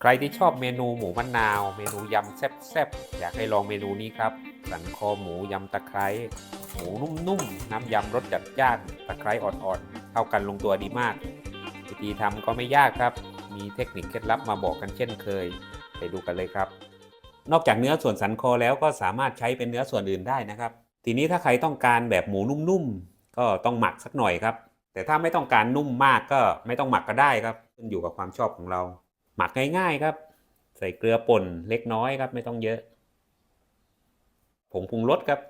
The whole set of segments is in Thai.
ใครที่ชอบเมนูหมูมะนาว เมนูยำแซ่บๆ อยากให้ลองเมนูนี้ครับ สันคอหมูยำตะไคร้หมูนุ่มๆ น้ำยำรสจัดจ้าน ตะไคร้อ่อนๆ เข้ากันลงตัวดีมาก วิธีทำก็ไม่ยากครับ มีเทคนิคเคล็ดลับมาบอกกันเช่นเคย ไปดูกันเลยครับ นอกจากเนื้อส่วนสันคอแล้วก็สามารถใช้เป็นเนื้อส่วนอื่นได้นะครับ ทีนี้ถ้าใครต้องการแบบหมูนุ่มๆ ก็ต้องหมักสักหน่อยครับ แต่ถ้าไม่ต้องการนุ่มมากก็ไม่ต้องหมักก็ได้ครับขึ้นอยู่กับความชอบของเรา หมักง่ายๆครับ ใส่เกลือป่นเล็กน้อยครับ ไม่ต้องเยอะผงปรุงรสครับ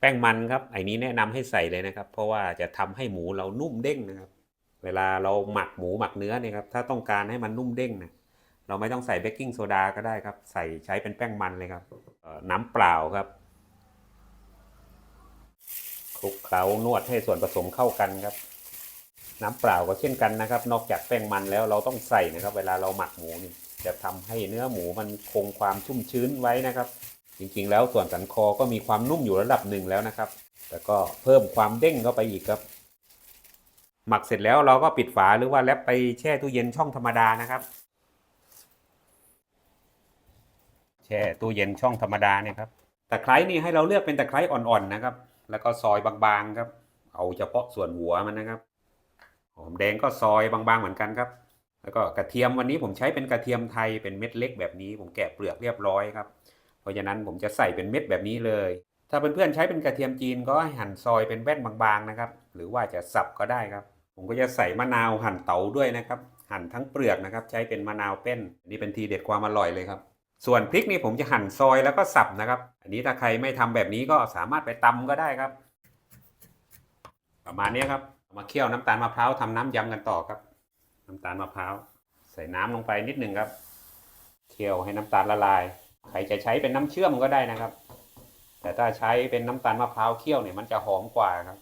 แป้งมันครับไอ้นี้แนะนำให้ใส่เลยนะครับ เพราะว่าจะทำให้หมูเรานุ่มเด้งนะครับ เวลาเราหมักหมูหมักเนื้อเนี่ยครับถ้าต้องการให้มันนุ่มเด้งนะเราไม่ต้องใส่เบกกิ้งโซดาก็ได้ครับ ใส่ใช้เป็นแป้งมันเลยครับน้ำเปล่าครับคลุกเคล้านวดให้ส่วนผสมเข้ากันครับ น้ำเปล่าก็เช่นกันนะครับ นอกจากแป้งมันแล้วเราต้องใส่นะครับ เวลาเราหมักหมูนี่จะทำให้เนื้อหมูมันคงความชุ่มชื้นไว้นะครับ จริงๆ แล้วส่วนสันคอก็มีความนุ่มอยู่ระดับหนึ่งแล้วนะครับ แต่ก็เพิ่มความเด้งเข้าไปอีกครับ หมักเสร็จแล้วเราก็ปิดฝาหรือว่าแรปไปแช่ตู้เย็นช่องธรรมดานะครับ แช่ตู้เย็นช่องธรรมดาเนี่ยครับตะไคร้นี่ให้เราเลือกเป็นตะไคร้อ่อนๆนะครับ แล้วก็ซอยบางๆครับ เอาเฉพาะส่วนหัวมันนะครับ หอมแดงก็ซอยบางๆเหมือนกันครับ แล้วก็กระเทียมวันนี้ผมใช้เป็นกระเทียมไทยเป็นเม็ดเล็กแบบนี้ ผมแกะเปลือกเรียบร้อยครับ เพราะฉะนั้นผมจะใส่เป็นเม็ดแบบนี้เลย ถ้าเพื่อนๆใช้เป็นกระเทียมจีนก็ให้หั่นซอยเป็นแว่นบางๆนะครับ หรือว่าจะสับก็ได้ครับ ผมก็จะใส่มะนาวหั่นเต๋าด้วยนะครับ หั่นทั้งเปลือกนะครับ ใช้เป็นมะนาวเป็นนนี้เป็นทีเด็ดความอร่อยเลยครับส่วนพริกนี่ผมจะหั่นซอยแล้วก็สับนะครับ อันนี้ถ้าใครไม่ทำแบบนี้ก็สามารถไปตำก็ได้ครับ ประมาณนี้ครับ มาเคี่ยวน้ำตาลมะพร้าวทำน้ำยำกันต่อครับ น้ำตาลมะพร้าวใส่น้ำลงไปนิดหนึ่งครับ เคี่ยวให้น้ำตาลละลาย ใครจะใช้เป็นน้ำเชื่อมก็ได้นะครับ แต่ถ้าใช้เป็นน้ำตาลมะพร้าวเคี่ยวเนี่ยมันจะหอมกว่าครับ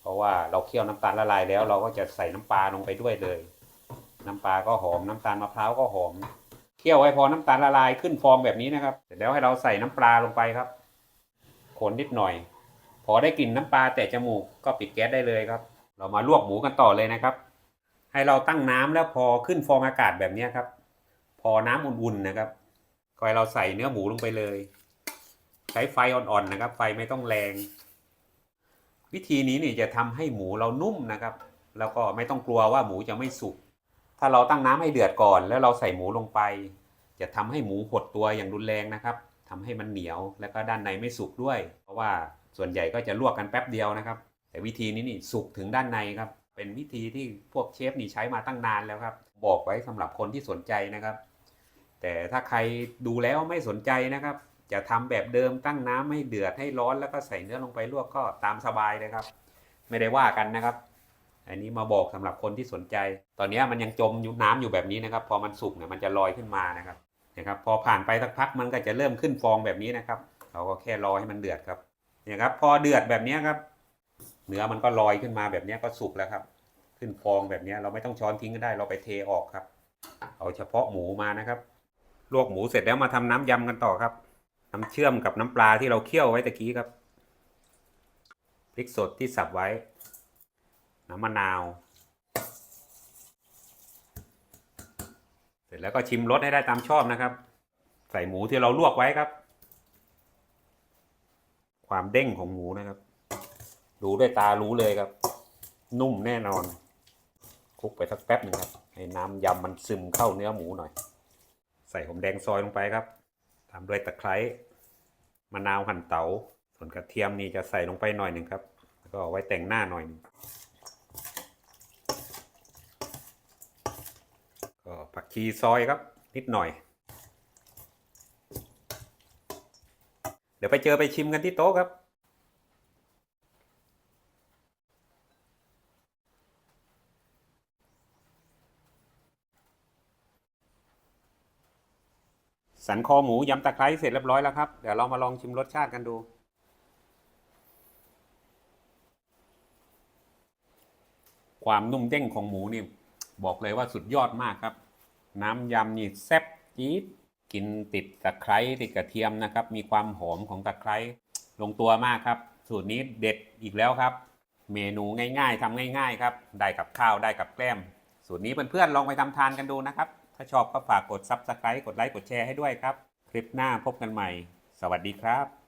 เพราะว่าเราเคี่ยวน้ำตาลละลายแล้ว เราก็จะใส่น้ำปลาลงไปด้วยเลย น้ำปลาก็หอมน้ำตาลมะพร้าวก็หอม เคี่ยวไว้พอน้ำตาลละลายขึ้นฟองแบบนี้นะครับ เสร็จแล้วให้เราใส่น้ำปลาลงไปครับ คนนิดหน่อย อได้กลิ่นน้ำปลาแต่จมูกก็ปิดแก๊สได้เลยครับ เรามาลวกหมูกันต่อเลยนะครับ ให้เราตั้งน้ำแล้วพอขึ้นฟองอากาศแบบนี้ครับ พอน้ำอุ่นๆนะครับก็ให้เราใส่เนื้อหมูลงไปเลย ใช้ไฟอ่อนๆนะครับ ไฟไม่ต้องแรง วิธีนี้นี่จะทำให้หมูเรานุ่มนะครับ แล้วก็ไม่ต้องกลัวว่าหมูจะไม่สุกถ้าเราตั้งน้ำให้เดือดก่อน แล้วเราใส่หมูลงไป จะทำให้หมูหดตัวอย่างรุนแรงนะครับทำให้มันเหนียวแล้วก็ด้านในไม่สุกด้วย เพราะว่า ส่วนใหญ่ก็จะลวกกันแป๊บเดียวนะครับ แต่วิธีนี้นี่สุกถึงด้านในครับ เป็นวิธีที่พวกเชฟนี่ใช้มาตั้งนานแล้วครับ บอกไว้สำหรับคนที่สนใจนะครับ แต่ถ้าใครดูแล้วไม่สนใจนะครับ จะทำแบบเดิมตั้งน้ำให้เดือดให้ร้อนแล้วก็ใส่เนื้อลงไปลวกก็ตามสบายเลยครับ ไม่ได้ว่ากันนะครับ อันนี้มาบอกสำหรับคนที่สนใจ ตอนนี้มันยังจมอยู่น้ำอยู่แบบนี้นะครับ พอมันสุกเนี่ยมันจะลอยขึ้นมานะครับนะครับ พอผ่านไปสักพักมันก็จะเริ่มขึ้นฟองแบบนี้นะครับ เราก็แค่รอให้มันเดือดครับ เนี่ยครับ พอเดือดแบบนี้ครับ เนื้อมันก็ลอยขึ้นมาแบบนี้ก็สุกแล้วครับ ขึ้นฟองแบบนี้เราไม่ต้องช้อนทิ้งก็ได้เราไปเทออกครับ เอาเฉพาะหมูมานะครับ ลวกหมูเสร็จแล้วมาทำน้ำยำกันต่อครับ น้ำเชื่อมกับน้ำปลาที่เราเคี่ยวไว้ตะกี้ครับพริกสดที่สับไว้ น้ำมะนาว เสร็จแล้วก็ชิมรสให้ได้ตามชอบนะครับ ใส่หมูที่เราลวกไว้ครับ ความเด้งของหมูนะครับ ดูด้วยตารู้เลยครับ นุ่มแน่นอนคลุกไปสักแป๊บหนึ่งครับให้น้ำยำมันซึมเข้าเนื้อหมูหน่อย ใส่หอมแดงซอยลงไปครับตามด้วยตะไคร้มะนาวหั่นเตาส่วนกระเทียมนี่จะใส่ลงไปหน่อยหนึ่งครับ แล้วก็เอาไว้แต่งหน้าหน่อยนึงก็ผักชีซอยครับ นิดหน่อย เดี๋ยวไปเจอไปชิมกันที่โต๊ะครับสันคอหมูยำตะไคร้เสร็จเรียบร้อยแล้วครับ เดี๋ยวเรามาลองชิมรสชาติกันดู ความนุ่มเด้งของหมูนี่ บอกเลยว่าสุดยอดมากครับ น้ำยำนี่แซ่บจี๊ด กินติดตะไคร้ติดกระเทียมนะครับ มีความหอมของตะไคร้ลงตัวมากครับ สูตรนี้เด็ดอีกแล้วครับ เมนูง่ายๆทำง่ายๆครับ ได้กับข้าวได้กับแกล้ม สูตรนี้เพื่อนๆลองไปทำทานกันดูนะครับ ถ้าชอบก็ฝากกดซับสไครต์กดไลค์กดแชร์ให้ด้วยครับ คลิปหน้าพบกันใหม่ สวัสดีครับ